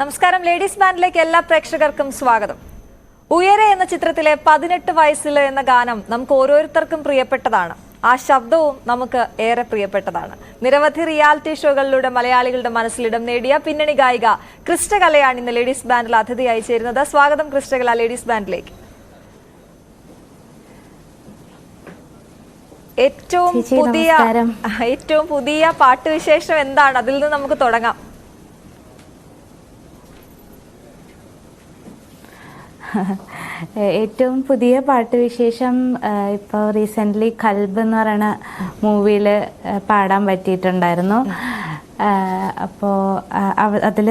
നമസ്കാരം. ലേഡീസ് ബാൻഡിലേക്ക് എല്ലാ പ്രേക്ഷകർക്കും സ്വാഗതം. ഉയരെ എന്ന ചിത്രത്തിലെ പതിനെട്ട് വയസ്സിൽ എന്ന ഗാനം നമുക്ക് ഓരോരുത്തർക്കും പ്രിയപ്പെട്ടതാണ്. ആ ശബ്ദവും നമുക്ക് ഏറെ പ്രിയപ്പെട്ടതാണ്. നിരവധി റിയാലിറ്റി ഷോകളിലൂടെ മലയാളികളുടെ മനസ്സിലിടം നേടിയ പിന്നണി ഗായിക ക്രിസ്റ്റകലയാണ് ഇന്ന് ലേഡീസ് ബാൻഡിൽ അതിഥിയായി ചേരുന്നത്. സ്വാഗതം ക്രിസ്റ്റകല ലേഡീസ് ബാൻഡിലേക്ക് ഏറ്റവും പുതിയ ഏറ്റവും പുതിയ പാട്ടുവിശേഷം എന്താണ്? അതിൽ നിന്ന് നമുക്ക് തുടങ്ങാം. ഏറ്റവും പുതിയ പാട്ട് വിശേഷം ഇപ്പോൾ റീസെന്റ്ലി കൽബ് എന്ന് പറയുന്ന മൂവിയിൽ പാടാൻ പറ്റിയിട്ടുണ്ടായിരുന്നു. അപ്പോൾ അതിൽ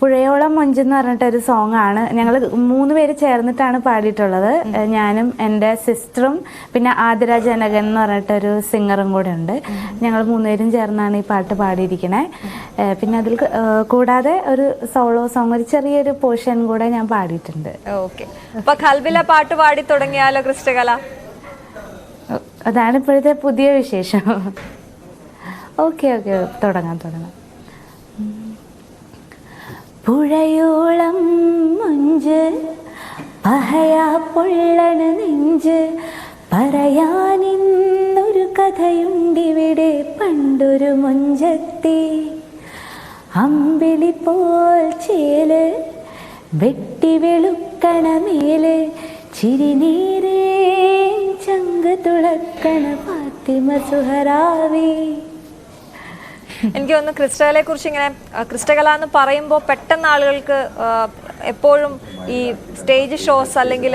പുഴയോളം മൊഞ്ച് എന്ന് പറഞ്ഞിട്ടൊരു സോങ് ആണ്. ഞങ്ങൾ മൂന്ന് പേര് ചേർന്നിട്ടാണ് പാടിയിട്ടുള്ളത്. ഞാനും എന്റെ സിസ്റ്ററും പിന്നെ ആതിര ജനകൻ എന്ന് പറഞ്ഞിട്ടൊരു സിംഗറും കൂടെ ഉണ്ട്. ഞങ്ങൾ മൂന്നുപേരും ചേർന്നാണ് ഈ പാട്ട് പാടിയിരിക്കണേ. പിന്നെ അതിൽ കൂടാതെ ഒരു സോളോ സോങ് ഒരു ചെറിയൊരു പോർഷൻ കൂടെ ഞാൻ പാടിയിട്ടുണ്ട്. ഓക്കെ. അപ്പൊ ഖൽബിലെ പാട്ട് പാടി തുടങ്ങിയാലോ ക്രിസ്റ്റകല അതാണ് ഇപ്പോഴത്തെ പുതിയ വിശേഷം. Okay okay. തുടങ്ങാം തുടങ്ങാം. പുഴയോളം മഞ്ച് പൊള്ളണ നെഞ്ച്. പറയാനിന്നൊരു കഥയുണ്ടിവിടെ പണ്ടൊരു മുഞ്ചത്തി. അമ്പിളി പോൽ ചേൽ വെട്ടി വെളുക്കണമേൽ ചിരിനീരേ ചങ്ക് തുളക്കണ ഫാത്തിമ സുഹറാവി. എനിക്ക് തോന്നുന്നു ക്രിസ്റ്റകലയെ കുറിച്ച് ഇങ്ങനെ ക്രിസ്റ്റകല എന്ന് പറയുമ്പോൾ പെട്ടെന്ന് ആളുകൾക്ക് എപ്പോഴും ഈ സ്റ്റേജ് ഷോസ് അല്ലെങ്കിൽ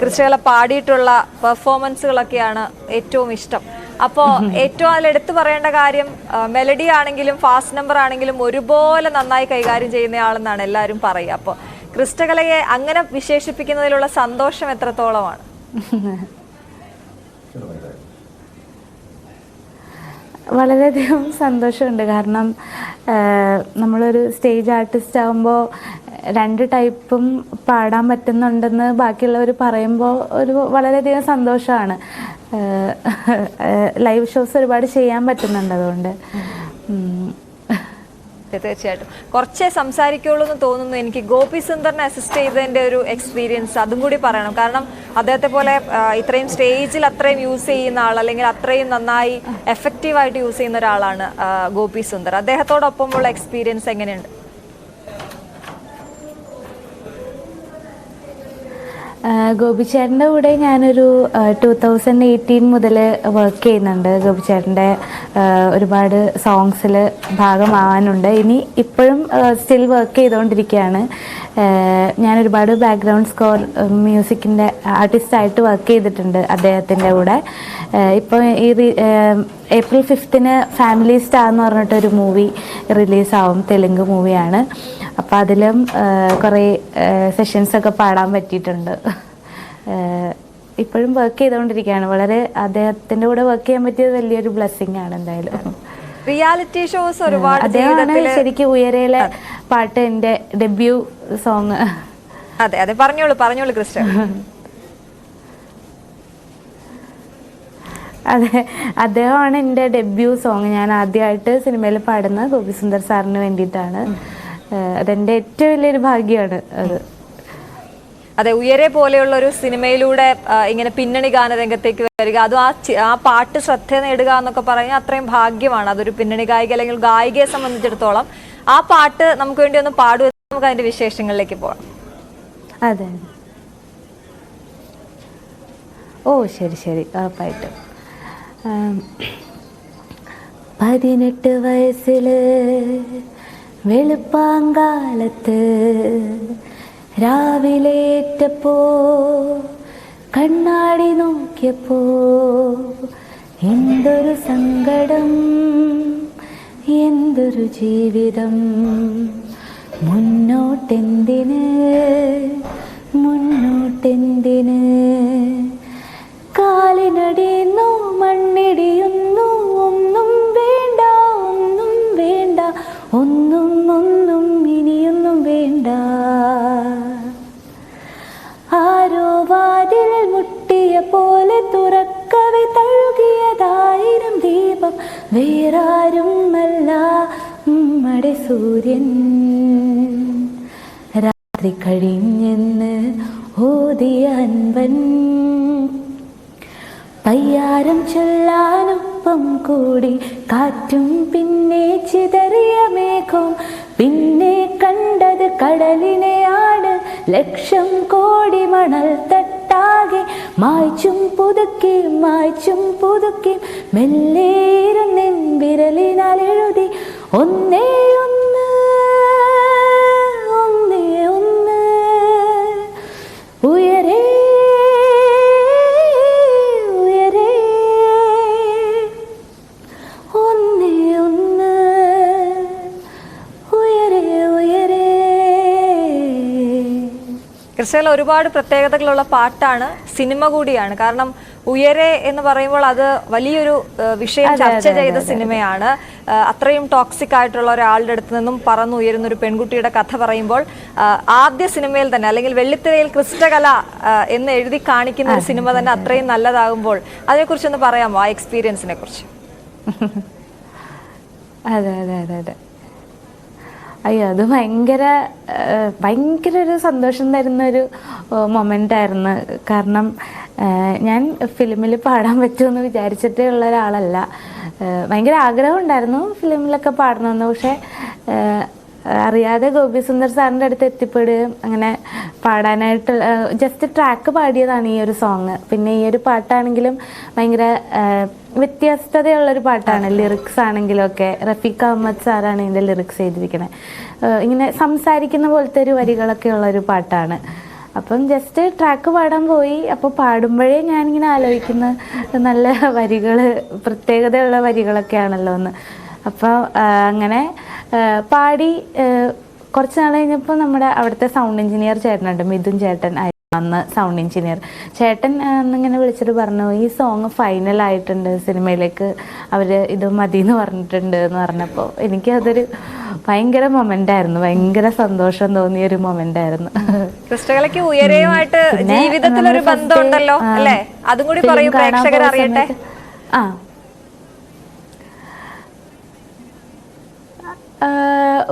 ക്രിസ്റ്റകല പാടിയിട്ടുള്ള പെർഫോമൻസുകളൊക്കെയാണ് ഏറ്റവും ഇഷ്ടം. അപ്പോൾ ഏറ്റവും അതിൽ എടുത്തു പറയേണ്ട കാര്യം മെലഡി ആണെങ്കിലും ഫാസ്റ്റ് നമ്പർ ആണെങ്കിലും ഒരുപോലെ നന്നായി കൈകാര്യം ചെയ്യുന്ന ആളെന്നാണ് എല്ലാവരും പറയുക. അപ്പോൾ ക്രിസ്റ്റകലയെ അങ്ങനെ വിശേഷിപ്പിക്കുന്നതിലുള്ള സന്തോഷം എത്രത്തോളമാണ്? വളരെയധികം സന്തോഷമുണ്ട്. കാരണം നമ്മളൊരു സ്റ്റേജ് ആർട്ടിസ്റ്റ് ആകുമ്പോൾ രണ്ട് ടൈപ്പും പാടാൻ പറ്റുന്നുണ്ടെന്ന് ബാക്കിയുള്ളവർ പറയുമ്പോൾ ഒരു വളരെയധികം സന്തോഷമാണ്. ലൈവ് ഷോസ് ഒരുപാട് ചെയ്യാൻ പറ്റുന്നുണ്ട് അതുകൊണ്ട്. തീർച്ചയായിട്ടും. കുറച്ചേ സംസാരിക്കുള്ളൂ എന്ന് തോന്നുന്നു. എനിക്ക് ഗോപി സുന്ദറിനെ അസിസ്റ്റ് ചെയ്തതിന്റെ ഒരു എക്സ്പീരിയൻസ് അതും കൂടി പറയണം. കാരണം അദ്ദേഹത്തെ പോലെ ഇത്രയും സ്റ്റേജിൽ അത്രയും യൂസ് ചെയ്യുന്ന ആൾ അല്ലെങ്കിൽ അത്രയും നന്നായി എഫക്റ്റീവായിട്ട് യൂസ് ചെയ്യുന്ന ഒരാളാണ് ഗോപി സുന്ദർ. അദ്ദേഹത്തോടൊപ്പമുള്ള എക്സ്പീരിയൻസ് എങ്ങനെയുണ്ട്? ഗോപിച്ചേട്ടന്റെ കൂടെ ഞാനൊരു ടു തൗസൻഡ് എയ്റ്റീൻ മുതൽ വർക്ക് ചെയ്യുന്നുണ്ട്. ഗോപിച്ചേട്ടന്റെ ഒരുപാട് സോങ്സിൽ ഭാഗമാവാനുണ്ട്. ഇനി ഇപ്പോഴും സ്റ്റിൽ വർക്ക് ചെയ്തുകൊണ്ടിരിക്കുകയാണ് ഞാൻ ഒരുപാട് ബാക്ക്ഗ്രൗണ്ട് സ്കോർ മ്യൂസിക്കിന്റെ ആർട്ടിസ്റ്റായിട്ട് വർക്ക് ചെയ്തിട്ടുണ്ട് അദ്ദേഹത്തിന്റെ കൂടെ. ഇപ്പോൾ ഈ ഏപ്രിൽ ഫിഫ്ത്തിന് ഫാമിലി സ്റ്റാർ എന്ന് പറഞ്ഞിട്ടൊരു മൂവി റിലീസാവും തെലുങ്ക് മൂവിയാണ് അപ്പോൾ അതിലും കുറേ സെഷൻസ് ഒക്കെ പാടാൻ പറ്റിയിട്ടുണ്ട്. ഇപ്പോഴും വർക്ക് ചെയ്തുകൊണ്ടിരിക്കുകയാണ്. വളരെ അദ്ദേഹത്തിന്റെ കൂടെ വർക്ക് ചെയ്യാൻ പറ്റിയത് വലിയൊരു ബ്ലെസ്സിങ് ആണ് എന്തായാലും. റിയാലിറ്റി ഷോസ് ഒരുപാട് അദ്ദേഹമാണ് ശരിക്കും ഉയരയിലെ പാട്ട് എന്റെ ഡെബ്യൂ സോങ് അതെ അതെ. പറഞ്ഞോളൂ പറഞ്ഞോളൂ ക്രിസ്റ്റ അതെ അദ്ദേഹമാണ് എന്റെ ഡെബ്യൂ സോങ് ഞാൻ ആദ്യമായിട്ട് സിനിമയിൽ പാടുന്നത് ഗോപിസുന്ദർ സാറിന് വേണ്ടിയിട്ടാണ്. അതെന്റെ ഏറ്റവും വലിയൊരു ഭാഗ്യമാണ് അത്. അതെ ഉയരെ പോലെയുള്ള ഒരു സിനിമയിലൂടെ ഇങ്ങനെ പിന്നണി ഗാനരംഗത്തേക്ക് വരിക അതും ആ ആ പാട്ട് ശ്രദ്ധ നേടുക എന്നൊക്കെ പറഞ്ഞാൽ അത്രയും ഭാഗ്യമാണ്. അതൊരു പിന്നണി ഗായിക അല്ലെങ്കിൽ ഗായികയെ സംബന്ധിച്ചിടത്തോളം ആ പാട്ട് നമുക്ക് വേണ്ടി ഒന്ന് പാടുക നമുക്ക് അതിന്റെ വിശേഷങ്ങളിലേക്ക് പോകാം. അതെ. ഓ ശരി ശരി. ഉറപ്പായിട്ടും. പതിനെട്ട് വയസ്സിൽ വെളുപ്പാങ്കാലത്ത് രാവിലേറ്റപ്പോ കണ്ണാടി നോക്കിയപ്പോ എന്തൊരു സങ്കടം എന്തൊരു ജീവിതം. മുന്നോട്ടെന്തിന് മുന്നോട്ടെന്തിന്? കാലിനടിയുന്നു മണ്ണിടിയുന്നു. ഒന്നും വേണ്ട ഒന്നും വേണ്ട ഒന്നും ഒന്നും ഇനിയൊന്നും വേണ്ട. ആരോ വാതിൽ മുട്ടിയ പോലെ തുറക്കവി തഴുകിയതായിരം ദീപം. വേറാരും അല്ല ഉമ്മ സൂര്യൻ. രാത്രി കഴിഞ്ഞെന്ന് ഓതിയ അൻപൻ. പയ്യാരം ചൊല്ലാനൊപ്പം കൂടി കാറ്റും പിന്നെ ചിതറിയ മേഘം പിന്നെ കണ്ടത് കടലിനെയാണ്. ലക്ഷം കോടി മണൽ തട്ടാകെ മായ്ച്ചും പുതുക്കി മായ്ച്ചും പുതുക്കി മെല്ലേയിരുന്നിൻ വിരലിനാൽ എഴുതി ഒന്നേ ഒന്ന് ഒന്നേ ഒന്ന് ഉയരേ ക്രിസ്റ്റയിൽ ഒരുപാട് പ്രത്യേകതകളുള്ള പാട്ടാണ് സിനിമ കൂടിയാണ്. കാരണം ഉയരെ എന്ന് പറയുമ്പോൾ അത് വലിയൊരു വിഷയം ചർച്ച ചെയ്ത സിനിമയാണ്. അത്രയും ടോക്സിക് ആയിട്ടുള്ള ഒരാളുടെ അടുത്ത് നിന്നും പറന്നുയരുന്ന ഒരു പെൺകുട്ടിയുടെ കഥ പറയുമ്പോൾ ആദ്യ സിനിമയിൽ തന്നെ അല്ലെങ്കിൽ വെള്ളിത്തിരയിൽ ക്രിസ്റ്റകല എന്ന് എഴുതി കാണിക്കുന്ന ഒരു സിനിമ തന്നെ അത്രയും നല്ലതാകുമ്പോൾ അതിനെക്കുറിച്ചൊന്ന് പറയാമോ ആ എക്സ്പീരിയൻസിനെ കുറിച്ച് അതെ അതെ അതെ അതെ. അയ്യോ അത് ഭയങ്കര ഭയങ്കര ഒരു സന്തോഷം തരുന്ന ഒരു മൊമെന്റ് ആയിരുന്നു. കാരണം ഞാൻ ഫിലിമിൽ പാടാൻ പറ്റുമെന്ന് വിചാരിച്ചിട്ടേ ഉള്ള ഒരാളല്ല. ഭയങ്കര ആഗ്രഹം ഉണ്ടായിരുന്നു ഫിലിമിലൊക്കെ പാടണമെന്ന്. പക്ഷേ അറിയാതെ ഗോപി സുന്ദർ സാറിന്റെ അടുത്ത് എത്തിപ്പെടുകയും അങ്ങനെ പാടാനായിട്ട് ജസ്റ്റ് ട്രാക്ക് പാടിയതാണ് ഈ ഒരു സോങ് പിന്നെ ഈ ഒരു പാട്ടാണെങ്കിലും ഭയങ്കര വ്യത്യസ്തതയുള്ളൊരു പാട്ടാണ് ലിറിക്സ് ആണെങ്കിലും ഒക്കെ റഫീഖ് അഹമ്മദ് സാറാണ് ഇതിന്റെ ലിറിക്സ് ചെയ്തിരിക്കുന്നത് ഇങ്ങനെ സംസാരിക്കുന്ന പോലത്തെ ഒരു വരികളൊക്കെ ഉള്ളൊരു പാട്ടാണ്. അപ്പം ജസ്റ്റ് ട്രാക്ക് പാടാൻ പോയി. അപ്പോൾ പാടുമ്പോഴേ ഞാനിങ്ങനെ ആലോചിക്കുന്ന നല്ല വരികൾ പ്രത്യേകതയുള്ള വരികളൊക്കെ ആണല്ലോ എന്ന് അപ്പോൾ അങ്ങനെ പാടി കുറച്ച് നാൾ കഴിഞ്ഞപ്പോൾ നമ്മുടെ അവിടുത്തെ സൗണ്ട് എഞ്ചിനീയർ ചേട്ടനുണ്ട് മിഥുൻ ചേട്ടൻ അന്ന് സൗണ്ട് എഞ്ചിനീയർ ചേട്ടൻ എന്നിങ്ങനെ വിളിച്ചിട്ട് പറഞ്ഞു ഈ സോങ് ഫൈനൽ ആയിട്ടുണ്ട് സിനിമയിലേക്ക് അവർ ഇത് മതി എന്ന് പറഞ്ഞിട്ടുണ്ട് എന്ന് പറഞ്ഞപ്പോൾ എനിക്ക് അതൊരു ഭയങ്കര മൊമെന്റ് ആയിരുന്നു. ഭയങ്കര സന്തോഷം തോന്നിയ ഒരു മൊമെന്റ് ആയിരുന്നു. ക്രിസ്റ്റകലയ്ക്ക് ഉയരയുമായിട്ട് ജീവിതത്തിൽ ഒരു ബന്ധമുണ്ടല്ലോ അല്ലേ? അതും കൂടി പറയും പ്രേക്ഷകർ അറിയട്ടെ. ആ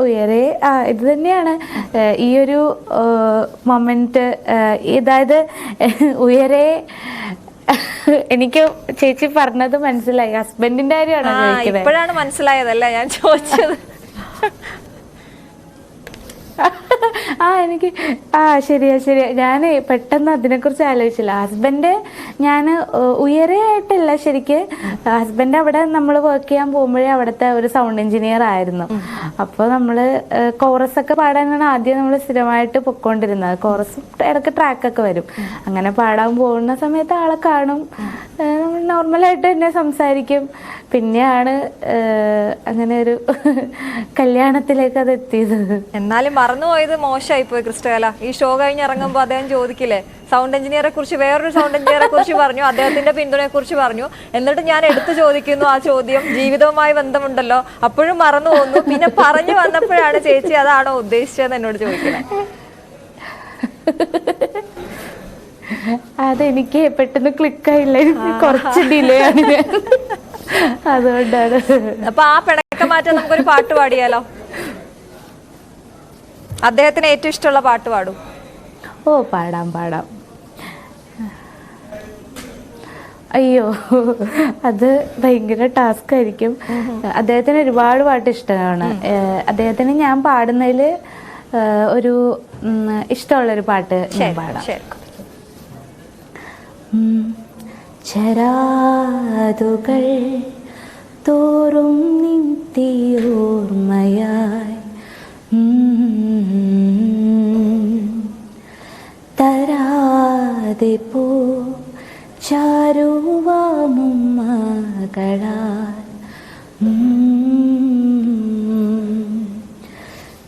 ഉയരെ. ആ ഇത് തന്നെയാണ്. ഈ ഒരു മൊമെന്റ് അതായത് ഉയരെ. എനിക്ക് ചേച്ചി പറഞ്ഞത് മനസ്സിലായി. ഹസ്ബൻഡിന്റെ കാര്യമാണ് ഇപ്പോഴാണ് മനസ്സിലായതല്ല ഞാൻ ചോദിച്ചത്? ആ എനിക്ക് ആ ശരിയാ ശരിയാ. ഞാൻ പെട്ടെന്ന് അതിനെക്കുറിച്ച് ആലോചിച്ചില്ല. ഹസ്ബൻഡ് ഞാൻ ഉയരെയായിട്ടല്ല ശരിക്ക്. ഹസ്ബൻഡ് അവിടെ നമ്മൾ വർക്ക് ചെയ്യാൻ പോകുമ്പോഴേ അവിടുത്തെ ഒരു സൗണ്ട് എഞ്ചിനീയർ ആയിരുന്നു. അപ്പോൾ നമ്മൾ കോറസ് ഒക്കെ പാടാനാണ് ആദ്യം നമ്മൾ സ്ഥിരമായിട്ട് പൊക്കോണ്ടിരുന്നത് കോറസ് ഇടയ്ക്ക് ട്രാക്കൊക്കെ വരും. അങ്ങനെ പാടാൻ പോകുന്ന സമയത്ത് ആളെ കാണും. നമ്മൾ നോർമലായിട്ട് തന്നെ സംസാരിക്കും. പിന്നെയാണ് അങ്ങനെ ഒരു കല്യാണത്തിലേക്ക് അത് എത്തിയത്. എന്നാലും മറന്നുപോയത് മോശമായി പോയി ക്രിസ്റ്റോല. ഈ ഷോ കഴിഞ്ഞ് ഇറങ്ങുമ്പോൾ അദ്ദേഹം ചോദിക്കില്ലേ സൗണ്ട് എഞ്ചിനീയറെ കുറിച്ച് വേറൊരു സൗണ്ട് എഞ്ചിനീയറെ കുറിച്ച് പറഞ്ഞു അദ്ദേഹത്തിന്റെ പിന്തുണയെ കുറിച്ച് പറഞ്ഞു. എന്നിട്ട് ഞാൻ എടുത്തു ചോദിക്കുന്നു ആ ചോദ്യം ജീവിതവുമായി ബന്ധമുണ്ടല്ലോ അപ്പോഴും മറന്നു പോകുന്നു പിന്നെ പറഞ്ഞു വന്നപ്പോഴാണ് ചേച്ചി അതാണോ ഉദ്ദേശിച്ചതെന്ന് എന്നോട് ചോദിക്കുന്നത്. അതെനിക്ക് പെട്ടെന്ന് ക്ലിക്ക് ആയില്ല. കുറച്ച് ഡിലേ ആണ്. അതുകൊണ്ടാണ്. അപ്പൊ ആ പിണക്കം മാറ്റാൻ നമുക്കൊരു പാട്ട് പാടിയാലോ? അദ്ദേഹത്തിന് ഏറ്റവും ഇഷ്ടമുള്ള പാട്ട് പാടും. ഓ പാടാം പാടാം. അയ്യോ അത് ഭയങ്കര ടാസ്ക് ആയിരിക്കും. അദ്ദേഹത്തിന് ഒരുപാട് പാട്ട് ഇഷ്ടമാണ്. അദ്ദേഹത്തിന് ഞാൻ പാടുന്നതിൽ ഒരു ഇഷ്ടമുള്ളൊരു പാട്ട് ഞാൻ പാടാം. ചരാതുകൾ തോറും നിത്യോർമ്മയായി ഉം. തരാതെ പോ ചാരുവാമും മകളാൽ.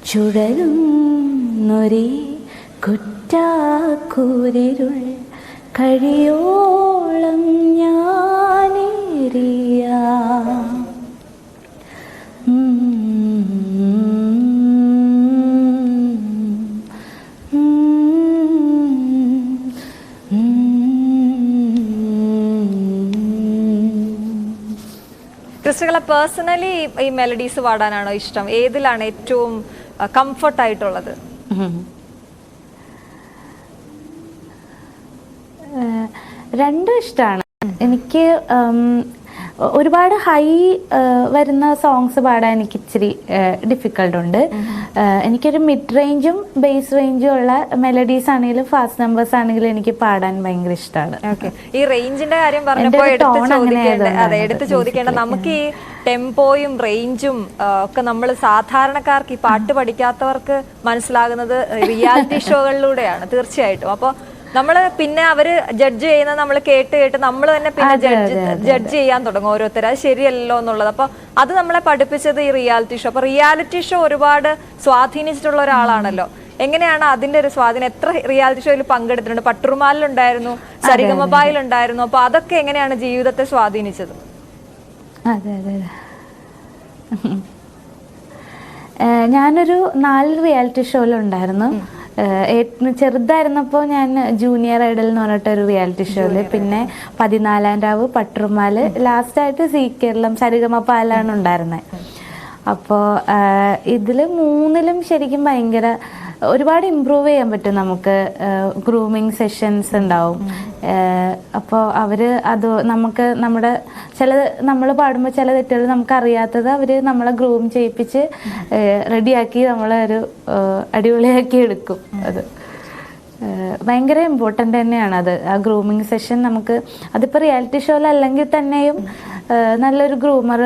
ചുഴലുന്നൊരേ കുറ്റാക്കൂരിരുൾ കഴിയോളം പേഴ്സണലി ഈ മെലഡീസ് പാടാനാണോ ഇഷ്ടം? ഏതിലാണ് ഏറ്റവും കംഫർട്ട് ആയിട്ടുള്ളത്? ഉം. ഏഹ് രണ്ടും ഇഷ്ടമാണ് എനിക്ക് ഒരുപാട് ഹൈ വരുന്ന സോങ്സ് പാടാൻ എനിക്ക് ഇച്ചിരി ഡിഫിക്കൾട്ട് ഉണ്ട്. എനിക്കൊരു മിഡ് റേഞ്ചും ബേസ് റേഞ്ചും ഉള്ള മെലഡീസ് ആണെങ്കിലും ഫാസ്റ്റ് നമ്പേഴ്സ് ആണെങ്കിലും എനിക്ക് പാടാൻ ഭയങ്കര ഇഷ്ടമാണ് ഈ റേഞ്ചിന്റെ കാര്യം പറഞ്ഞപ്പോൾ എടുത്ത് ചോദിക്കേണ്ട നമുക്ക് ഈ ടെമ്പോയും റേഞ്ചും ഒക്കെ നമ്മൾ സാധാരണക്കാർക്ക് ഈ പാട്ട് പഠിക്കാത്തവർക്ക് മനസ്സിലാകുന്നത് റിയാലിറ്റി ഷോകളിലൂടെയാണ് തീർച്ചയായിട്ടും. അപ്പോൾ നമ്മൾ പിന്നെ അവർ ജഡ്ജ് ചെയ്യുന്നത് നമ്മൾ കേട്ട് കേട്ട് നമ്മൾ തന്നെ പിന്നെ ജഡ്ജ് ജഡ്ജ് ചെയ്യാൻ തുടങ്ങും ഓരോരുത്തർ അത് ശരിയല്ലോ എന്നുള്ളത്. അപ്പൊ അത് നമ്മളെ പഠിപ്പിച്ചത് ഈ റിയാലിറ്റി ഷോ അപ്പൊ റിയാലിറ്റി ഷോ ഒരുപാട് സ്വാധീനിച്ചിട്ടുള്ള ഒരാളാണല്ലോ. എങ്ങനെയാണ് അതിന്റെ ഒരു സ്വാധീനം? എത്ര റിയാലിറ്റി ഷോയിൽ പങ്കെടുത്തിട്ടുണ്ട്? പട്ടുറുമാലിലുണ്ടായിരുന്നു സരിഗമബായിലുണ്ടായിരുന്നു അപ്പൊ അതൊക്കെ എങ്ങനെയാണ് ജീവിതത്തെ സ്വാധീനിച്ചത്? അതെ അതെ അതെ ഞാനൊരു നാല് റിയാലിറ്റി ഷോയിലുണ്ടായിരുന്നു. ചെറുതായിരുന്നപ്പോൾ ഞാൻ ജൂനിയർ ഐഡൽ എന്ന് പറഞ്ഞിട്ടൊരു റിയാലിറ്റി ഷോയിൽ പിന്നെ പതിനാലാം രാവ് പട്ടുറുമാൽ ലാസ്റ്റായിട്ട് സി കേരളം സരിഗമ പാലാണ് ഉണ്ടായിരുന്നത് അപ്പോൾ ഇതിൽ മൂന്നിലും ശരിക്കും ഭയങ്കര ഒരുപാട് ഇമ്പ്രൂവ് ചെയ്യാൻ പറ്റും നമുക്ക് ഗ്രൂമിങ് സെഷൻസ് ഉണ്ടാവും. അപ്പോൾ അവർ അത് നമുക്ക് നമ്മുടെ ചില നമ്മൾ പാടുമ്പോൾ ചില തെറ്റുകൾ നമുക്ക് അറിയാത്തത് അവർ നമ്മളെ ഗ്രൂം ചെയ്യിപ്പിച്ച് റെഡിയാക്കി നമ്മളെ ഒരു അടിപൊളിയാക്കി എടുക്കും. അത് ഭയങ്കര ഇമ്പോർട്ടന്റ് തന്നെയാണ് അത്. ആ ഗ്രൂമിങ് സെഷൻ നമുക്ക് അതിപ്പോൾ റിയാലിറ്റി ഷോയിലല്ലെങ്കിൽ തന്നെയും നല്ലൊരു ഗ്രൂമർ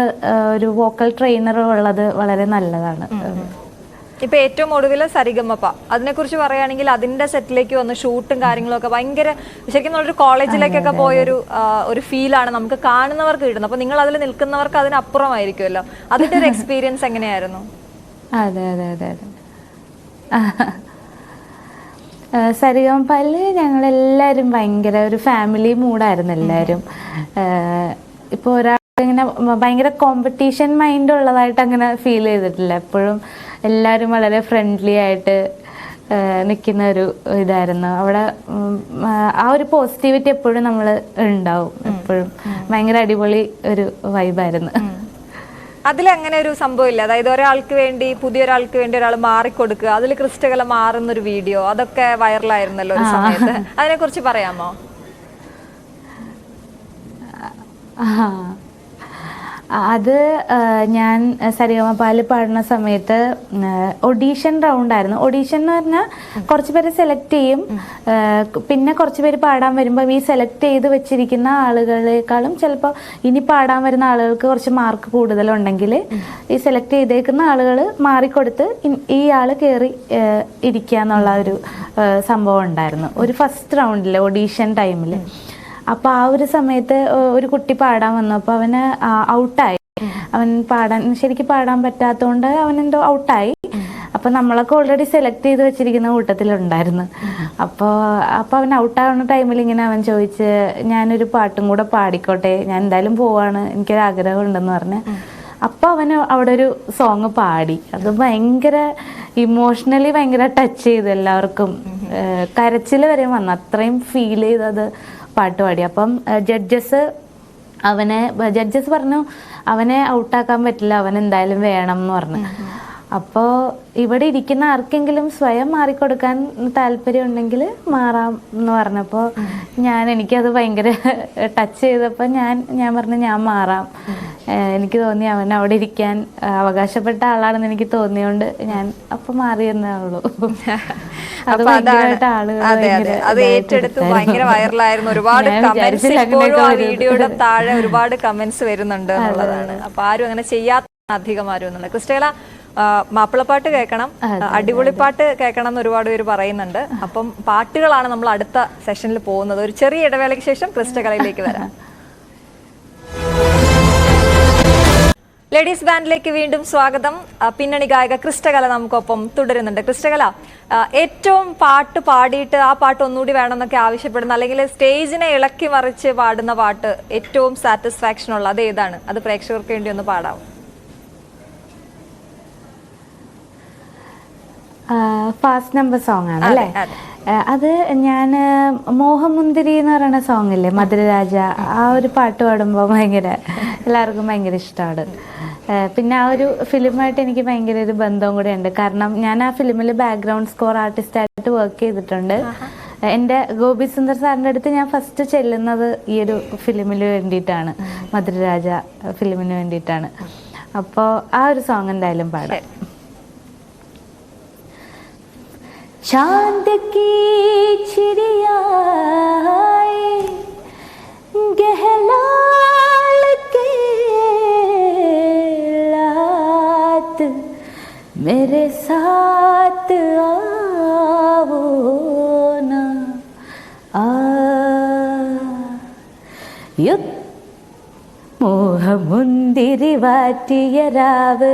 ഒരു വോക്കൽ ട്രെയിനർ ഉള്ളത് വളരെ നല്ലതാണ്. ഇപ്പൊ ഏറ്റവും ഒടുവിൽ സരിഗമപ്പ അതിനെക്കുറിച്ച് പറയുകയാണെങ്കിൽ അതിന്റെ സെറ്റിലേക്ക് വന്ന് ഷൂട്ടും കാര്യങ്ങളും ഒക്കെ ഭയങ്കര ശരിക്കും നമ്മളൊരു കോളേജിലേക്കൊക്കെ പോയൊരു ഒരു ഫീലാണ് നമുക്ക് കാണുന്നവർക്ക് കിട്ടുന്നത്. അപ്പൊ നിങ്ങൾ അതിൽ നിൽക്കുന്നവർക്ക് അതിനപ്പുറമായിരിക്കുമല്ലോ അതിന്റെ ഒരു എക്സ്പീരിയൻസ് എങ്ങനെയായിരുന്നു? അതെ അതെ അതെ അതെ. സരിഗമപ്പൽ ഞങ്ങളെല്ലാവരും ഭയങ്കര ഒരു ഫാമിലി മൂഡായിരുന്നു എല്ലാവരും ഇപ്പോൾ ഒരാൾ ഇങ്ങനെ ഭയങ്കര കോമ്പറ്റീഷൻ മൈൻഡ് ഉള്ളതായിട്ട് അങ്ങനെ ഫീൽ ചെയ്തിട്ടില്ല. എപ്പോഴും എല്ലാവരും വളരെ ഫ്രണ്ട്ലി ആയിട്ട് നിൽക്കുന്ന ഒരു ഇതായിരുന്നു. അവിടെ ആ, ഒരു പോസിറ്റിവിറ്റി എപ്പോഴും നമ്മൾ ഉണ്ടാവും. എപ്പോഴും. ഭയങ്കര അടിപൊളി ഒരു വൈബായിരുന്നു അതിൽ അങ്ങനെ ഒരു സംഭവമില്ല അതായത് ഒരാൾക്ക് വേണ്ടി പുതിയൊരാൾക്ക് വേണ്ടി ഒരാൾ മാറിക്കൊടുക്കുക. അതിൽ ക്രിസ്റ്റകല മാറുന്ന ഒരു വീഡിയോ അതൊക്കെ വൈറലായിരുന്നല്ലോ ഒരു സമയത്ത്. അതിനെക്കുറിച്ച് പറയാമോ? ആ. അത് ഞാൻ സരിഗമപാൽ പാടുന്ന സമയത്ത് ഒഡീഷൻ റൗണ്ട് ആയിരുന്നു. ഒഡീഷൻ എന്ന് പറഞ്ഞാൽ കുറച്ച് പേര് സെലക്ട് ചെയ്യും. പിന്നെ കുറച്ച് പേര് പാടാൻ വരുമ്പോൾ ഈ സെലക്ട് ചെയ്ത് വെച്ചിരിക്കുന്ന ആളുകളെക്കാളും ചിലപ്പോൾ ഇനി പാടാൻ വരുന്ന ആളുകൾക്ക് കുറച്ച് മാർക്ക് കൂടുതലുണ്ടെങ്കിൽ ഈ സെലക്ട് ചെയ്തേക്കുന്ന ആളുകൾ മാറിക്കൊടുത്ത് ഈ ആൾ കയറി ഇരിക്കുക എന്നുള്ള ഒരു സംഭവം ഉണ്ടായിരുന്നു. ഒരു ഫസ്റ്റ് റൗണ്ടിൽ ഒഡീഷൻ ടൈമിൽ അപ്പൊ ആ ഒരു സമയത്ത് ഒരു കുട്ടി പാടാൻ വന്നു. അപ്പൊ അവന് ഔട്ടായി. അവൻ പാടാൻ ശരിക്ക് പാടാൻ പറ്റാത്തോണ്ട് അവൻ എന്തോ ഔട്ടായി. അപ്പൊ നമ്മളൊക്കെ ഓൾറെഡി സെലക്ട് ചെയ്ത് വെച്ചിരിക്കുന്ന കൂട്ടത്തിലുണ്ടായിരുന്നു. അപ്പോൾ അപ്പൊ അവൻ ഔട്ടാവുന്ന ടൈമിൽ ഇങ്ങനെ അവൻ ചോദിച്ച് ഞാനൊരു പാട്ടും കൂടെ പാടിക്കോട്ടെ. ഞാൻ എന്തായാലും പോവാണ്. എനിക്കൊരു ആഗ്രഹം ഉണ്ടെന്ന് പറഞ്ഞ്. അപ്പൊ അവന് അവിടെ ഒരു സോങ് പാടി. അത് ഭയങ്കര ഇമോഷണലി ഭയങ്കര ടച്ച് ചെയ്തു എല്ലാവർക്കും. കരച്ചിൽ വരെ വന്നു. അത്രയും ഫീൽ ചെയ്തത് പാട്ട് പാടി. അപ്പം ജഡ്ജസ് അവനെ ജഡ്ജസ് പറഞ്ഞു അവനെ ഔട്ടാക്കാൻ പറ്റില്ല അവൻ എന്തായാലും വേണം എന്ന് പറഞ്ഞു. അപ്പോൾ ഇവിടെ ഇരിക്കുന്ന ആർക്കെങ്കിലും സ്വയം മാറിക്കൊടുക്കാൻ താല്പര്യം ഉണ്ടെങ്കിൽ മാറാം എന്ന് പറഞ്ഞപ്പോൾ ഞാൻ എനിക്കത് ഭയങ്കര ടച്ച് ചെയ്തപ്പോൾ ഞാൻ ഞാൻ പറഞ്ഞു ഞാൻ മാറാം. എനിക്ക് തോന്നി അവൻ അവിടെ ഇരിക്കാൻ അവകാശപ്പെട്ട ആളാണെന്ന് എനിക്ക് തോന്നിയോണ്ട് ഞാൻ അപ്പൊ മാറിയെന്നേ ഉള്ളൂ. അത് ഏറ്റെടുത്ത്. ഭയങ്കര വൈറലായിരുന്നു. ഒരുപാട് കമന്റ്സ് വീഡിയോയുടെ താഴെ ഒരുപാട് കമന്റ്സ് വരുന്നുണ്ട് എന്നുള്ളതാണ്. അപ്പൊ ആരും അങ്ങനെ ചെയ്യാത്ത അധികം ആരും എന്നുള്ളത് ക്രിസ്റ്റേല മാപ്പിളപ്പാട്ട് കേൾക്കണം. അടിപൊളിപ്പാട്ട് കേൾക്കണം എന്ന് ഒരുപാട് പേര് പറയുന്നുണ്ട്. അപ്പം പാട്ടുകളാണ് നമ്മൾ അടുത്ത സെഷനിൽ പോകുന്നത്. ഒരു ചെറിയ ഇടവേളയ്ക്ക് ശേഷം ക്രിസ്റ്റകലയിലേക്ക് വരാം. ലേഡീസ് ബാൻഡിലേക്ക് വീണ്ടും സ്വാഗതം. പിന്നണി ഗായക ക്രിസ്റ്റകല നമുക്കൊപ്പം തുടരുന്നുണ്ട്. ക്രിസ്റ്റകല ഏറ്റവും പാട്ട് പാടിയിട്ട് ആ പാട്ട് ഒന്നുകൂടി വേണമെന്നൊക്കെ ആവശ്യപ്പെടുന്ന അല്ലെങ്കിൽ സ്റ്റേജിനെ ഇളക്കി മറിച്ച് പാടുന്ന പാട്ട് ഏറ്റവും സാറ്റിസ്ഫാക്ഷൻ ഉള്ള അത് ഏതാണ് അത് പ്രേക്ഷകർക്ക് വേണ്ടി ഒന്ന് പാടാം ഫാസ്റ്റ് നമ്പർ സോങ് ആണ് അല്ലേ? അത്. ഞാൻ മോഹമുന്തിരി എന്ന് പറയുന്ന സോങ് ഇല്ലേ മധുരരാജ ആ ഒരു പാട്ട് പാടുമ്പോൾ ഭയങ്കര എല്ലാവർക്കും ഭയങ്കര ഇഷ്ടമാണ് പിന്നെ ആ ഒരു ഫിലിമായിട്ട് എനിക്ക് ഭയങ്കര ഒരു ബന്ധവും കൂടെ ഉണ്ട്. കാരണം ഞാൻ ആ ഫിലിമിൽ ബാക്ക്ഗ്രൗണ്ട് സ്കോർ ആർട്ടിസ്റ്റ് ആയിട്ട് വർക്ക് ചെയ്തിട്ടുണ്ട്. എന്റെ ഗോപി സുന്ദർ സാറിന്റെ അടുത്ത് ഞാൻ ഫസ്റ്റ് ചെല്ലുന്നത് ഈ ഒരു ഫിലിമിന് വേണ്ടിയിട്ടാണ്. മധുരരാജ ഫിലിമിന് വേണ്ടിയിട്ടാണ്. അപ്പോൾ ആ ഒരു സോങ് എന്തായാലും പാടാം. चांद की चिड़िया गहलाल के लात मेरे साथ आओ ना आ युद्ध മോഹമുന്തിരി വാറ്റിയ രാവ്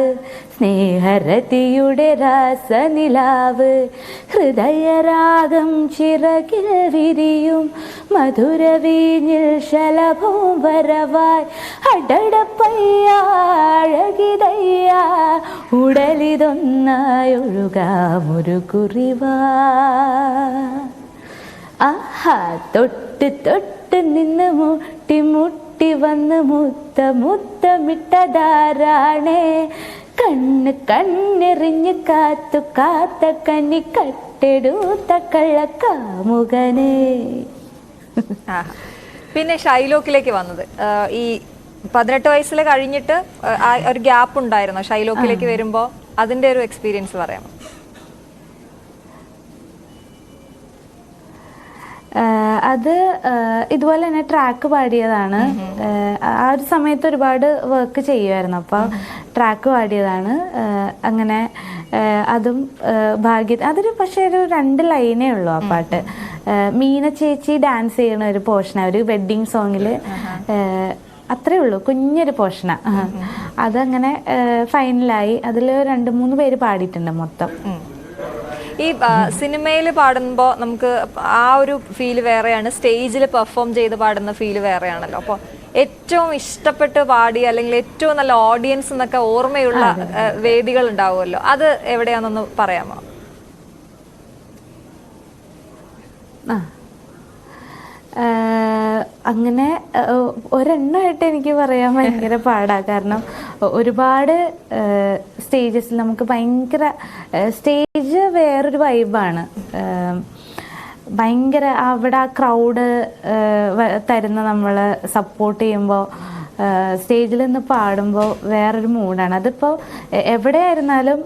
സ്നേഹരതിയുടെ രാസനിലാവ് ഹൃദയരാഗം ചിറകിൽ വിരിയും. മധുരവീഞ്ഞിൽ ശലഭവും വരവായി. അടടപ്പയ്യാഴകിതയ്യ ഉടലിതൊന്നായി ഒഴുകാമൊരു കുറിവാ. ആഹാ തൊട്ട് തൊട്ട് നിന്ന് മുട്ടി മുട്ടി വന്ന് മുത്ത മുത്തമിട്ടതാരാണേ? കണ്ണ് കണ്ണെറിഞ്ഞ് കാത്തു കാത്ത കണ്ണി കട്ടെടുത്ത കള്ളക്കാമുകനെ പിന്നെ ഷൈലോക്കിലേക്ക് വന്നത്. ഈ പതിനെട്ട് വയസ്സിൽ കഴിഞ്ഞിട്ട് ഒരു ഗ്യാപ്പ് ഉണ്ടായിരുന്നു? ഷൈലോക്കിലേക്ക് വരുമ്പോൾ അതിന്റെ ഒരു എക്സ്പീരിയൻസ് പറയാമോ? അത് ഇതുപോലെ തന്നെ ട്രാക്ക് പാടിയതാണ്. ആ ഒരു സമയത്ത് ഒരുപാട് വർക്ക് ചെയ്യുമായിരുന്നു അപ്പോൾ ട്രാക്ക് പാടിയതാണ്. അങ്ങനെ അതും ഭാഗ്യ അതൊരു പക്ഷേ ഒരു രണ്ട് ലൈനേ ഉള്ളൂ ആ പാട്ട്. മീന ചേച്ചി ഡാൻസ് ചെയ്യുന്ന ഒരു പോർഷനാണ് ഒരു വെഡ്ഡിങ് സോങ്ങിൽ അത്രേ ഉള്ളൂ കുഞ്ഞൊരു പോർഷന അതങ്ങനെ ഫൈനലായി അതിൽ രണ്ട് മൂന്ന് പേര് പാടിയിട്ടുണ്ട് മൊത്തം. ഈ സിനിമയിൽ പാടുമ്പോൾ നമുക്ക് ആ ഒരു ഫീൽ വേറെയാണ്. സ്റ്റേജിൽ പെർഫോം ചെയ്ത് പാടുന്ന ഫീൽ വേറെയാണല്ലോ. അപ്പോൾ ഏറ്റവും ഇഷ്ടപ്പെട്ട് പാടി അല്ലെങ്കിൽ ഏറ്റവും നല്ല ഓഡിയൻസ് എന്നൊക്കെ ഓർമ്മയുള്ള വേദികൾ ഉണ്ടാവുമല്ലോ. അത് എവിടെയാണെന്നൊന്ന് പറയാമോ? ആ. അങ്ങനെ ഒരെണ്ണമായിട്ട് എനിക്ക് പറയാൻ ഭയങ്കര പാടാണ് കാരണം ഒരുപാട് സ്റ്റേജസിൽ നമുക്ക് ഭയങ്കര സ്റ്റേജ് വേറൊരു വൈബാണ് ഭയങ്കര അവിടെ ആ ക്രൗഡ് തരുന്ന നമ്മൾ സപ്പോർട്ട് ചെയ്യുമ്പോൾ സ്റ്റേജിൽ നിന്ന് പാടുമ്പോൾ വേറൊരു മൂഡാണ് അതിപ്പോൾ എവിടെയായിരുന്നാലും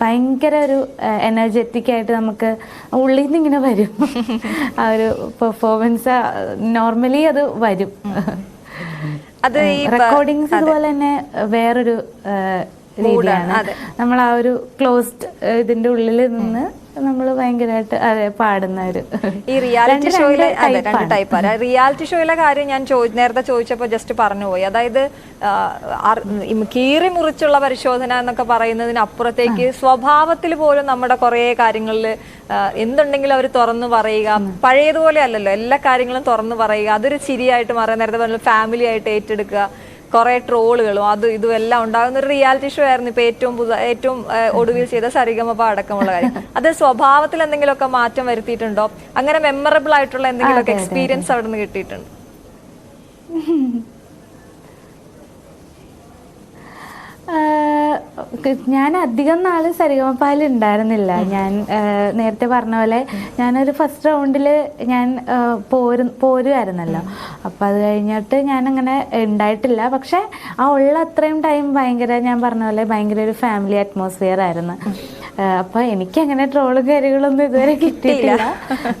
ഭയങ്കര ഒരു എനർജറ്റിക് ആയിട്ട് നമുക്ക് ഉള്ളിൽ നിന്ന് ഇങ്ങനെ വരും. ആ ഒരു പെർഫോമൻസ് നോർമലി അത് വരും. അത് റെക്കോർഡിങ്സ് ഇതുപോലെ തന്നെ വേറൊരു രീതിയാണ്. നമ്മൾ ആ ഒരു ക്ലോസ്ഡ് ഇതിന്റെ ഉള്ളിൽ നിന്ന് നമ്മൾ ഭയങ്കരമായിട്ട് അതെ പാടുന്ന ഒരു ഈ റിയാലിറ്റി ഷോയിലെ രണ്ട് അതെ രണ്ട് ടൈപ്പാണ് റിയാലിറ്റി ഷോയിലെ കാര്യം ഞാൻ നേരത്തെ ചോദിച്ചപ്പോൾ ജസ്റ്റ് പറഞ്ഞു പോയി. അതായത് കീറി മുറിച്ചുള്ള പരിശോധന എന്നൊക്കെ പറയുന്നതിന് അപ്പുറത്തേക്ക് സ്വഭാവത്തിൽ പോലും നമ്മുടെ കുറേ കാര്യങ്ങളിൽ എന്തുണ്ടെങ്കിലും അവർ തുറന്നു പറയുക. പഴയതുപോലെ അല്ലല്ലോ. എല്ലാ കാര്യങ്ങളും തുറന്നു പറയുക. അതൊരു ചിരിയായിട്ട് മാറുക. നേരത്തെ പറഞ്ഞു ഫാമിലി ആയിട്ട് ഏറ്റെടുക്കുക. കുറെ ട്രോളുകളും അത് ഇതും എല്ലാം ഉണ്ടാകുന്ന ഒരു റിയാലിറ്റി ഷോ ആയിരുന്നു ഇപ്പൊ ഏറ്റവും ഏറ്റവും ഒടുവിൽ ചെയ്ത സരിഗമപ അടക്കമുള്ള കാര്യം. അത് സ്വഭാവത്തിൽ എന്തെങ്കിലുമൊക്കെ മാറ്റം വരുത്തിയിട്ടുണ്ടോ? അങ്ങനെ മെമ്മറബിൾ ആയിട്ടുള്ള എന്തെങ്കിലുമൊക്കെ എക്സ്പീരിയൻസ് അവിടെ നിന്ന് കിട്ടിയിട്ടുണ്ട്? ആഹ് ഞാൻ അധികം നാൾ സരിഗമപ്പാലിൽ ഉണ്ടായിരുന്നില്ല ഞാൻ നേരത്തെ പറഞ്ഞ പോലെ ഞാനൊരു ഫസ്റ്റ് റൗണ്ടിൽ ഞാൻ പോരും പോരു പോരുമായിരുന്നല്ലോ അപ്പം അത് കഴിഞ്ഞിട്ട് ഞാൻ അങ്ങനെ ഉണ്ടായിട്ടില്ല. പക്ഷെ ആ ഉള്ള അത്രയും ടൈം ഭയങ്കര ഞാൻ പറഞ്ഞ പോലെ ഭയങ്കര ഒരു ഫാമിലി അറ്റ്മോസ്ഫിയർ ആയിരുന്നു. അപ്പോൾ എനിക്കങ്ങനെ ട്രോളും കാര്യങ്ങളൊന്നും ഇതുവരെ കിട്ടിയിട്ടില്ല.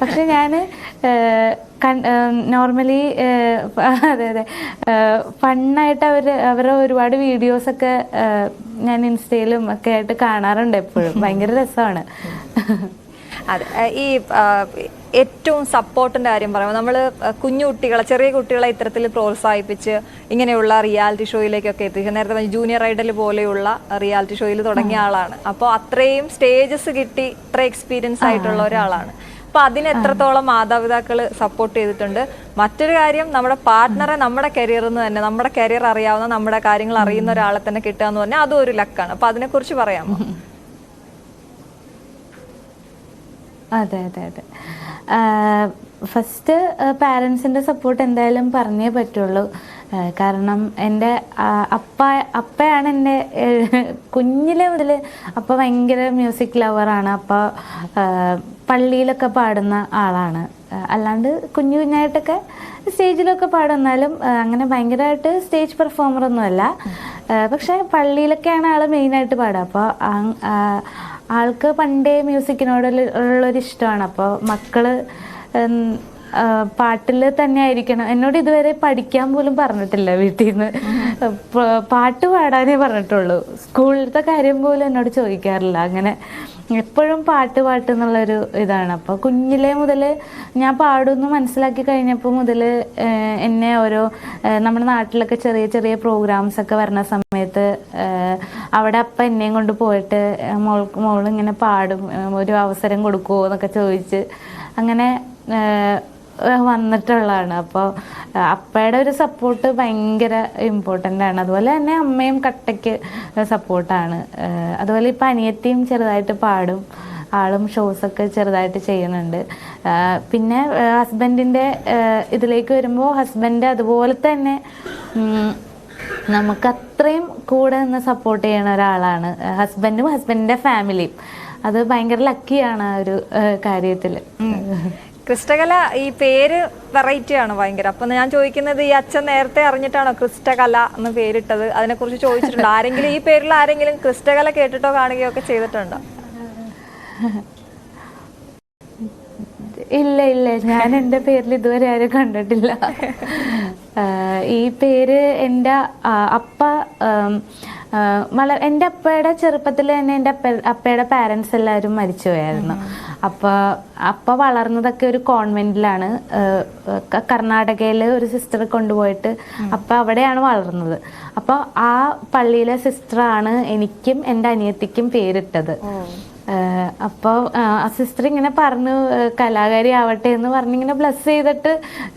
പക്ഷെ ഞാൻ നോർമലി അതെ അതെ. ഫണ്ണായിട്ട് അവർ അവരുടെ ഒരുപാട് വീഡിയോസൊക്കെ ഞാൻ ഇൻസ്റ്റയിലും ഒക്കെ ആയിട്ട് കാണാറുണ്ട് എപ്പോഴും. ഭയങ്കര രസമാണ്. അതെ. ഈ ഏറ്റവും സപ്പോർട്ടിന്റെ കാര്യം പറയുമ്പോൾ നമ്മൾ കുഞ്ഞു കുട്ടികളെ ചെറിയ കുട്ടികളെ ഇത്തരത്തിൽ പ്രോത്സാഹിപ്പിച്ച് ഇങ്ങനെയുള്ള റിയാലിറ്റി ഷോയിലേക്കൊക്കെ എത്തിച്ചു. നേരത്തെ ജൂനിയർ ഐഡൽ പോലെയുള്ള റിയാലിറ്റി ഷോയിൽ തുടങ്ങിയ ആളാണ്. അപ്പോൾ അത്രയും സ്റ്റേജസ് കിട്ടി ഇത്ര എക്സ്പീരിയൻസ് ആയിട്ടുള്ള ഒരാളാണ്. അപ്പൊ അതിന് എത്രത്തോളം മാതാപിതാക്കൾ സപ്പോർട്ട് ചെയ്തിട്ടുണ്ട്? മറ്റൊരു കാര്യം നമ്മുടെ പാർട്ട്ണറെ നമ്മുടെ കരിയറിൽ നിന്ന് തന്നെ നമ്മുടെ കരിയർ അറിയാവുന്ന നമ്മുടെ കാര്യങ്ങൾ അറിയുന്ന ഒരാളെ തന്നെ കിട്ടുക എന്ന് പറഞ്ഞാൽ അതും ഒരു ലക്കാണ്. അപ്പൊ അതിനെ കുറിച്ച് പറയാമോ അതെ അതെ അതെ. ഫസ്റ്റ് പാരൻസിന്റെ സപ്പോർട്ട് എന്തായാലും പറഞ്ഞേ പറ്റുള്ളൂ. കാരണം എന്റെ അപ്പ അപ്പയാണ് എന്റെ കുഞ്ഞിലെ മുതൽ അപ്പ ഭയങ്കര മ്യൂസിക് ലവറാണ് അപ്പ പള്ളിയിലൊക്കെ പാടുന്ന ആളാണ്. അല്ലാണ്ട് കുഞ്ഞു കുഞ്ഞായിട്ടൊക്കെ സ്റ്റേജിലൊക്കെ പാടുന്നാലും അങ്ങനെ ഭയങ്കരമായിട്ട് സ്റ്റേജ് ആ, പക്ഷേ പള്ളിയിലൊക്കെയാണ് ആൾ മെയിനായിട്ട് പാടുക. അപ്പോൾ ആൾക്ക് പണ്ടേ മ്യൂസിക്കിനോട് ഉള്ളൊരു ഇഷ്ടമാണ് അപ്പോൾ ആ, പാട്ടിൽ തന്നെ ആയിരിക്കണം. എന്നോട് ഇതുവരെ പഠിക്കാൻ പോലും പറഞ്ഞിട്ടില്ല വീട്ടിൽ നിന്ന് പാട്ട് പാടാനേ പറഞ്ഞിട്ടുള്ളൂ. സ്കൂളിലത്തെ കാര്യം പോലും എന്നോട് ചോദിക്കാറില്ല. അങ്ങനെ എപ്പോഴും പാട്ട് പാട്ട് എന്നുള്ളൊരു ഇതാണ്. അപ്പോൾ കുഞ്ഞിലെ മുതൽ ഞാൻ പാടുമെന്ന് മനസ്സിലാക്കി കഴിഞ്ഞപ്പോൾ മുതൽ എന്നെ ഓരോ നമ്മുടെ നാട്ടിലൊക്കെ ചെറിയ ചെറിയ പ്രോഗ്രാംസ് ഒക്കെ വരുന്ന സമയത്ത് അവിടെ അപ്പം എന്നെയും കൊണ്ട് പോയിട്ട് മോൾ മോൾ ഇങ്ങനെ പാടും. ഒരു അവസരം കൊടുക്കുമോ എന്നൊക്കെ ചോദിച്ച്. അങ്ങനെ വന്നിട്ടുള്ളതാണ്. അപ്പോൾ അപ്പയുടെ ഒരു സപ്പോർട്ട് ഭയങ്കര ഇമ്പോർട്ടന്റ് ആണ്. അതുപോലെ തന്നെ അമ്മയും കട്ടയ്ക്ക് സപ്പോർട്ടാണ് അതുപോലെ ഇപ്പം അനിയത്തിയും ചെറുതായിട്ട് പാടും. ആളും ഷോസൊക്കെ ചെറുതായിട്ട് ചെയ്യുന്നുണ്ട്. പിന്നെ ഹസ്ബൻഡിന്റെ ഇതിലേക്ക് വരുമ്പോൾ ഹസ്ബൻഡ് അതുപോലെ തന്നെ നമുക്ക് അത്രയും കൂടെ നിന്ന് സപ്പോർട്ട് ചെയ്യുന്ന ഒരാളാണ്. ഹസ്ബൻഡും ഹസ്ബൻഡിന്റെ ഫാമിലിയും അത് ഭയങ്കര ലക്കിയാണ് ആ ഒരു കാര്യത്തിൽ ക്രിസ്റ്റകല ഈ പേര് വെറൈറ്റി ആണ് ഭയങ്കര. അപ്പൊ ഞാൻ ചോദിക്കുന്നത് ഈ അച്ഛൻ നേരത്തെ അറിഞ്ഞിട്ടാണോ ക്രിസ്റ്റകല എന്ന് പേരിട്ടത്? അതിനെ കുറിച്ച് ചോദിച്ചിട്ടുണ്ടോ. ആരെങ്കിലും ഈ പേരിൽ ആരെങ്കിലും ക്രിസ്റ്റകല കേട്ടിട്ടോ കാണുകയോ ഒക്കെ ചെയ്തിട്ടുണ്ടോ? ഇല്ല ഇല്ല. ഞാൻ എന്റെ പേരിൽ ഇതുവരെ ആരും കണ്ടിട്ടില്ല. ഈ പേര് എന്റെ അപ്പ ആം, ആ, വള എന്റെ അപ്പയുടെ ചെറുപ്പത്തിൽ തന്നെ എന്റെ അപ്പ അപ്പയുടെ പാരൻസ് എല്ലാവരും മരിച്ചു പോയായിരുന്നു. അപ്പോൾ അപ്പ വളർന്നതൊക്കെ ഒരു കോൺവെന്റിലാണ് കർണാടകയിൽ ഒരു സിസ്റ്റർ കൊണ്ടുപോയിട്ട് അപ്പ അവിടെയാണ് വളർന്നത്. അപ്പോൾ ആ പള്ളിയിലെ സിസ്റ്ററാണ് എനിക്കും എന്റെ അനിയത്തിക്കും പേരിട്ടത്. അപ്പോൾ ആ സിസ്റ്റർ ഇങ്ങനെ പറഞ്ഞു കലാകാരി ആവട്ടെ എന്ന് പറഞ്ഞിങ്ങനെ ബ്ലസ് ചെയ്തിട്ട്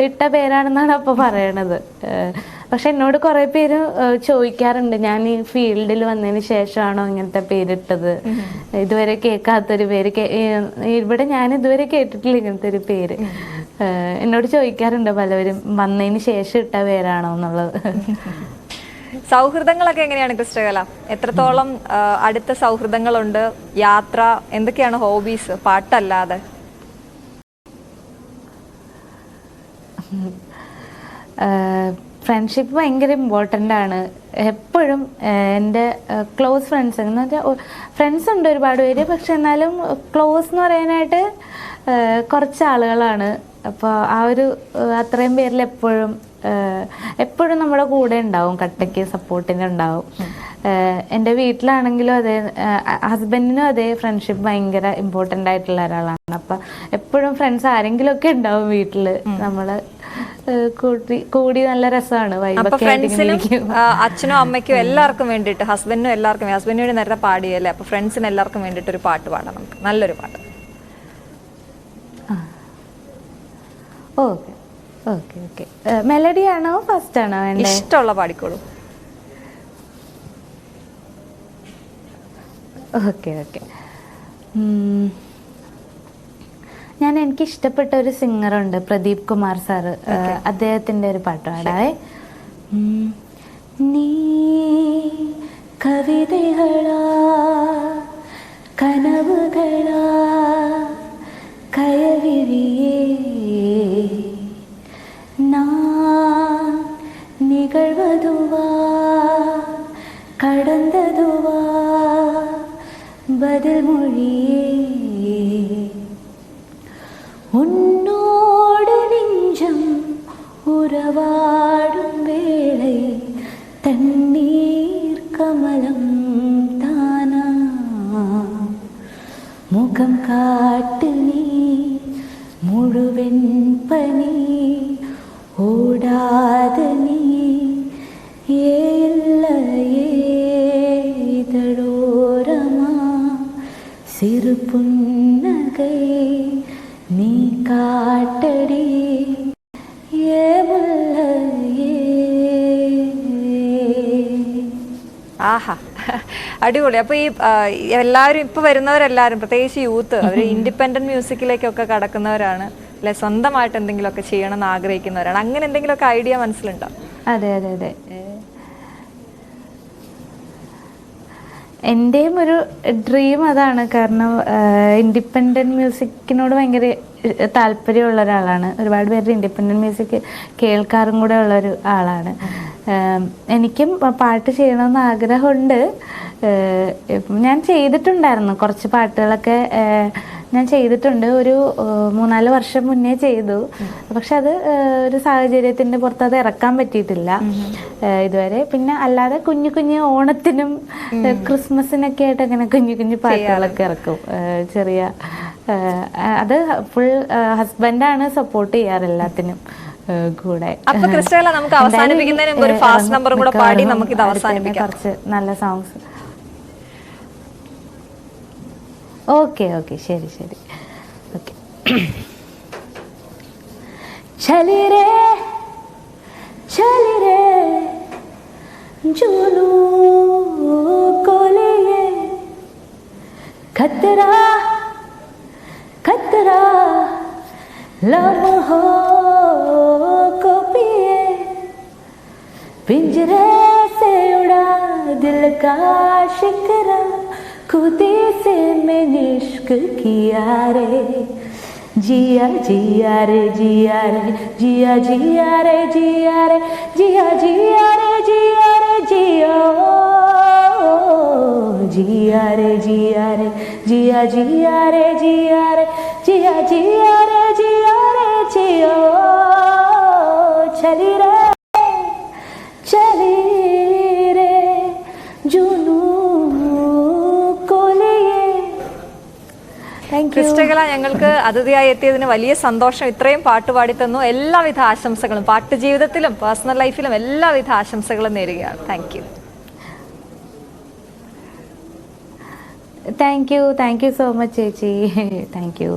ഇട്ട പേരാണെന്നാണ് അപ്പോൾ പറയണത്. പക്ഷെ എന്നോട് കുറേ പേര് ചോദിക്കാറുണ്ട്. ഞാൻ ഈ ഫീൽഡിൽ വന്നതിന് ശേഷമാണോ ഇങ്ങനത്തെ പേരിട്ടത്? ഇതുവരെ കേൾക്കാത്തൊരു പേര് ഇവിടെ ഞാൻ ഇതുവരെ കേട്ടിട്ടില്ല ഇങ്ങനത്തെ ഒരു പേര്. എന്നോട് ചോദിക്കാറുണ്ട് പലവരും വന്നതിന് ശേഷം ഇട്ട പേരാണോ എന്നുള്ളത്. സൗഹൃദങ്ങളൊക്കെ എങ്ങനെയാണ് ക്രിസ്റ്റകല? എത്രത്തോളം അടുത്ത സൗഹൃദങ്ങളുണ്ട്? യാത്ര എന്തൊക്കെയാണ് ഹോബീസ്? പാട്ടല്ലാതെ. ഫ്രണ്ട്ഷിപ്പ് ഭയങ്കര ഇമ്പോർട്ടന്റ് ആണ്. എപ്പോഴും എന്റെ ക്ലോസ് ഫ്രണ്ട്സ് എന്ന് വെച്ചാൽ ഫ്രണ്ട്സ് ഉണ്ട് ഒരുപാട് പേര്. പക്ഷെ എന്നാലും ക്ലോസ് എന്ന് പറയാനായിട്ട് കുറച്ച് ആളുകളാണ്. അപ്പോൾ ആ ഒരു അത്രയും പേരിൽ എപ്പോഴും എപ്പോഴും നമ്മുടെ കൂടെ ഉണ്ടാവും കട്ടയ്ക്ക് സപ്പോർട്ടിന് ഉണ്ടാവും. എന്റെ വീട്ടിലാണെങ്കിലും അതെ ഹസ്ബൻഡിനും അതേ ഫ്രണ്ട്ഷിപ്പ് ഭയങ്കര ഇമ്പോർട്ടന്റ് ആയിട്ടുള്ള ഒരാളാണ്. അപ്പം എപ്പോഴും ഫ്രണ്ട്സ് ആരെങ്കിലും ഒക്കെ ഉണ്ടാവും വീട്ടിൽ നമ്മൾ കൂടി കൂടി നല്ല രസമാണ് അച്ഛനും അമ്മയ്ക്കും എല്ലാവർക്കും വേണ്ടിയിട്ട് ഹസ്ബൻഡിനും എല്ലാവർക്കും ഹസ്ബൻഡിന് വേണ്ടി നേരത്തെ പാടിയല്ലേ അപ്പൊ ഫ്രണ്ട്സിന് എല്ലാവർക്കും വേണ്ടിയിട്ട് ഒരു പാട്ട് പാടാം നമുക്ക്. നല്ലൊരു പാട്ട്. ഓക്കെ. Okay okay. മെലഡി ആണോ ഫസ്റ്റ് ആണോ വേണ്ടത് ഇഷ്ടമുള്ള പാടിക്കോളൂ. Okay okay. ഞാൻ എനിക്ക് ഇഷ്ടപ്പെട്ട ഒരു സിംഗറുണ്ട് പ്രദീപ് കുമാർ സാറ്. അദ്ദേഹത്തിന്റെ ഒരു പാട്ട് പാടാവേ. നീ കവിതകളാ சிறு புன்னகை நீ காட்டடி ஏ முல்லையே ആഹാ അടിപൊളി അപ്പൊ ഈ ആ, എല്ലാവരും ഇപ്പൊ വരുന്നവരെല്ലാരും പ്രത്യേകിച്ച് യൂത്ത് അവർ ഇൻഡിപെൻഡന്റ് മ്യൂസിക്കിലേക്കൊക്കെ കടക്കുന്നവരാണ് അല്ലെ സ്വന്തമായിട്ട് എന്തെങ്കിലുമൊക്കെ ചെയ്യണം എന്ന് ആഗ്രഹിക്കുന്നവരാണ് അങ്ങനെ എന്തെങ്കിലുമൊക്കെ ഐഡിയ മനസ്സിലുണ്ടോ അതെ അതെ അതെ എന്റെയും ഒരു ഡ്രീം അതാണ്. കാരണം ഇൻഡിപെൻഡന്റ് മ്യൂസിക്കിനോട് ഭയങ്കര താല്പര്യമുള്ള ഒരാളാണ്. ഒരുപാട് പേര് ഇൻഡിപെൻഡന്റ് മ്യൂസിക് കേൾക്കാറും കൂടെ ഉള്ള ഒരു ആളാണ്. എനിക്കും പാട്ട് ചെയ്യണമെന്ന് ആഗ്രഹമുണ്ട്. ഞാൻ ചെയ്തിട്ടുണ്ടായിരുന്നു. കുറച്ച് പാട്ടുകളൊക്കെ ഞാൻ ചെയ്തിട്ടുണ്ട്. ഒരു മൂന്നാൽ വർഷം മുന്നേ ചെയ്തു. പക്ഷെ അത് ഒരു സാഹചര്യത്തിന്റെ പുറത്ത് അത് ഇറക്കാൻ പറ്റിയിട്ടില്ല. ഇതുവരെ. പിന്നെ അല്ലാതെ കുഞ്ഞു കുഞ്ഞു ഓണത്തിനും ക്രിസ്മസിനൊക്കെ ആയിട്ട് അങ്ങനെ കുഞ്ഞു കുഞ്ഞു പാട്ടുകളൊക്കെ ഇറക്കും. ചെറിയ അത് ഫുൾ ഹസ്ബൻഡാണ് സപ്പോർട്ട് ചെയ്യാറ് എല്ലാത്തിനും കൂടെ. അപ്പൊ ക്രിസ്റ്റല നമുക്ക് അവസാനിപ്പിക്കുന്നതിന് ഒരു ഫാസ്റ്റ് നമ്പർ കൂടെ പാടി നമുക്ക് ഇത് അവസാനിപ്പിക്കാം. കുറച്ച് നല്ല സോങ്സ് ഓക്കെ ഓക്കെ ശരി ശരി ഓക്കെ ചലി രേ ചലി രേ ജൂലൂ കോലിയേ खतरा खतरा लम्हों को पिए पिंजरे से उड़ा दिल का शिकरा खुदी से मैंने इश्क किया रे जिया जिया रे जिया रे जिया जिया रे जिया रे जिया जिया रे जिया रे जिया जिया रे जिया रे जिया जिया रे जिया रे जिया जिया रे जिया रे जिया चली रे ക്രിസ്റ്റകല ഞങ്ങൾക്ക് അതിഥിയായി എത്തിയതിന് വലിയ സന്തോഷം. ഇത്രയും പാട്ട് പാടി തന്നു. എല്ലാവിധ ആശംസകളും പാട്ട് ജീവിതത്തിലും പേഴ്സണൽ ലൈഫിലും എല്ലാവിധ ആശംസകളും നേരുകയാണ്. Thank you thank you thank you so much ചേച്ചി. Thank you